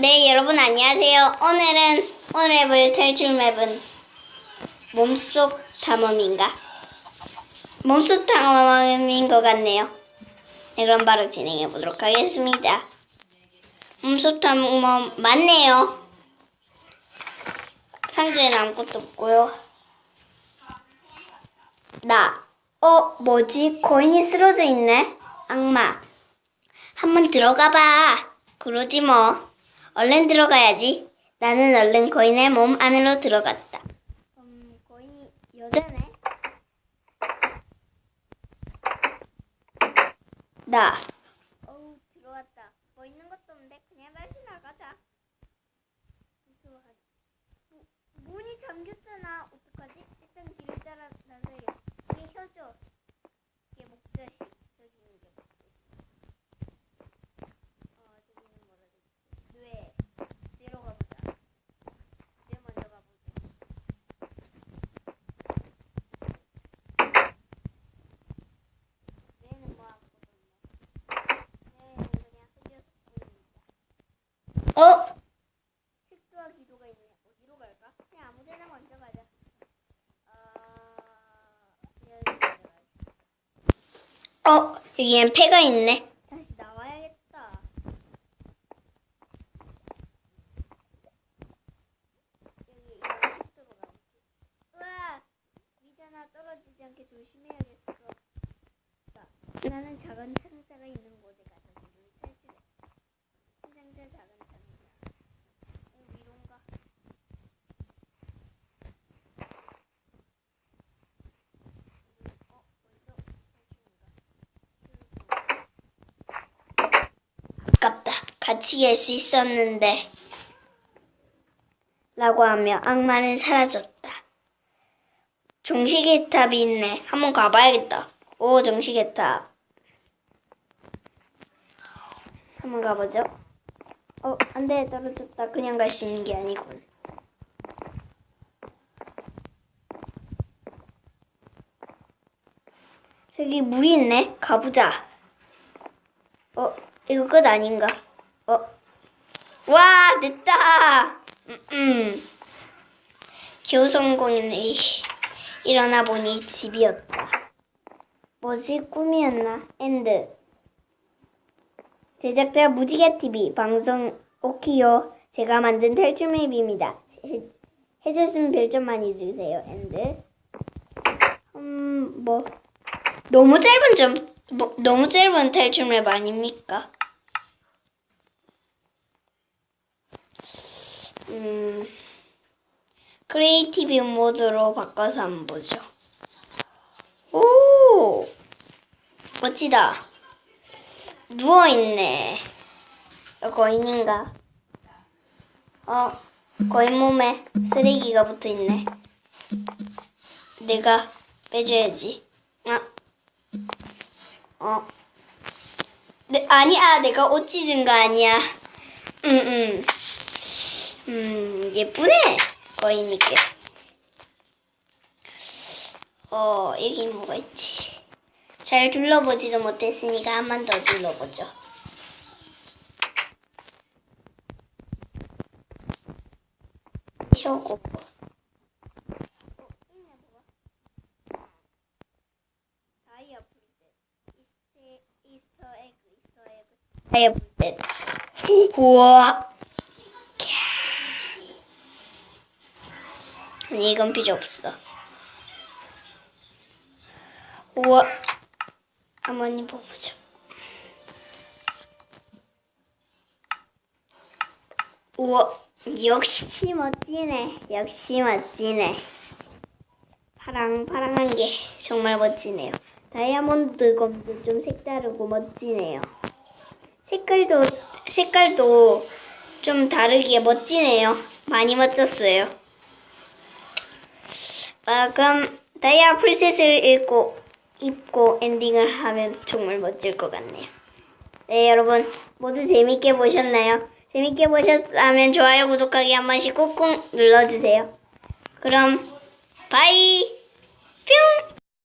네, 여러분 안녕하세요. 오늘은 오늘 해볼 탈출 맵은 몸속 탐험인가? 몸속 탐험인 것 같네요. 네, 그럼 바로 진행해 보도록 하겠습니다. 몸속 탐험 맞네요. 상자에는 아무것도 없고요. 나, 어, 뭐지? 거인이 쓰러져 있네? 악마. 한번 들어가 봐. 그러지 뭐. 얼른 들어가야지. 나는 얼른 거인의 몸 안으로 들어갔다. 음, 거인이 여자네. 나. 어우, 들어왔다. 뭐 있는 것도 없는데 그냥 다시 나가자. 무서워하지. 무, 문이 잠겼잖아. 어떡하지? 일단 길을 따라 나서야겠어. 이게 혀죠. 이게 목젖이. 저기 있는 게 목젖이. 어, 저기는 뭐라 그러지? 뇌. 뇌로 가보자. 뇌 먼저 가보자. 뇌는 뭐 아무것도 없네. 뇌는 그냥 흑여서 보입니다. 어? 식도와 기도가 있네. 어디로 갈까? 그냥 아무 데나 먼저 가자. 어, 여기 먼저 가자. 어, 여기엔 폐가 있네. 다시 나와야겠다. 여기 이런 식도로 가볼게. 우와! 위잖아 떨어지지 않게 조심해야겠어. 자, 나는 작은 상자가 있는 곳에 가서 기분이 탈출해. 큰 상자, 작은 상자. 어, 위로인가? 어, 벌써 탈출인가? 아깝다. 같이 갈 수 있었는데. 라고 하며 악마는 사라졌다. 종시계 탑이 있네. 한번 가봐야겠다. 오, 종시계 탑. 한번 가보죠. 어, 안 돼. 떨어졌다. 그냥 갈 수 있는 게 아니군. 저기 물이 있네. 가보자. 어, 이거 끝 아닌가? 어, 와, 됐다. 음, 음. 성공이네. 일어나 보니 집이었다. 뭐지? 꿈이었나? 엔드. 제작자 무지개 TV 방송 오키요. 제가 만든 탈출 맵입니다. 해, 해줬으면 별점 많이 주세요. 엔드. 음, 뭐 너무 짧은 점, 뭐, 너무 짧은 탈출 맵 아닙니까? 음, 크리에이티브 모드로 바꿔서 한번 보죠. 오, 멋지다. 누워있네. 어, 거인인가? 어, 거인 몸에 쓰레기가 붙어 있네. 내가 빼줘야지. 아, 어. 네, 아니야, 내가 옷 찢은 거 아니야. 음, 음. 음, 예쁘네. 거인이게. 어, 여기 뭐가 있지? 잘 둘러보지도 못했으니까 한 번 더 둘러보죠. 프리셋. 이스테, 이스터 에그, 이스터 에그. 프리셋. 우와. 아니 이건 필요 없어. 우와. 한번 입어보자. 우와. 역시 멋지네. 역시 멋지네. 파랑파랑한 게 정말 멋지네요. 다이아몬드 검도 좀 색다르고 멋지네요. 색깔도 색깔도 좀 다르게 멋지네요. 많이 멋졌어요. 아, 그럼 다이아 풀셋을 읽고 입고 엔딩을 하면 정말 멋질 것 같네요. 네, 여러분 모두 재밌게 보셨나요? 재밌게 보셨다면 좋아요, 구독하기 한 번씩 꾹꾹 눌러주세요. 그럼 바이 뿅!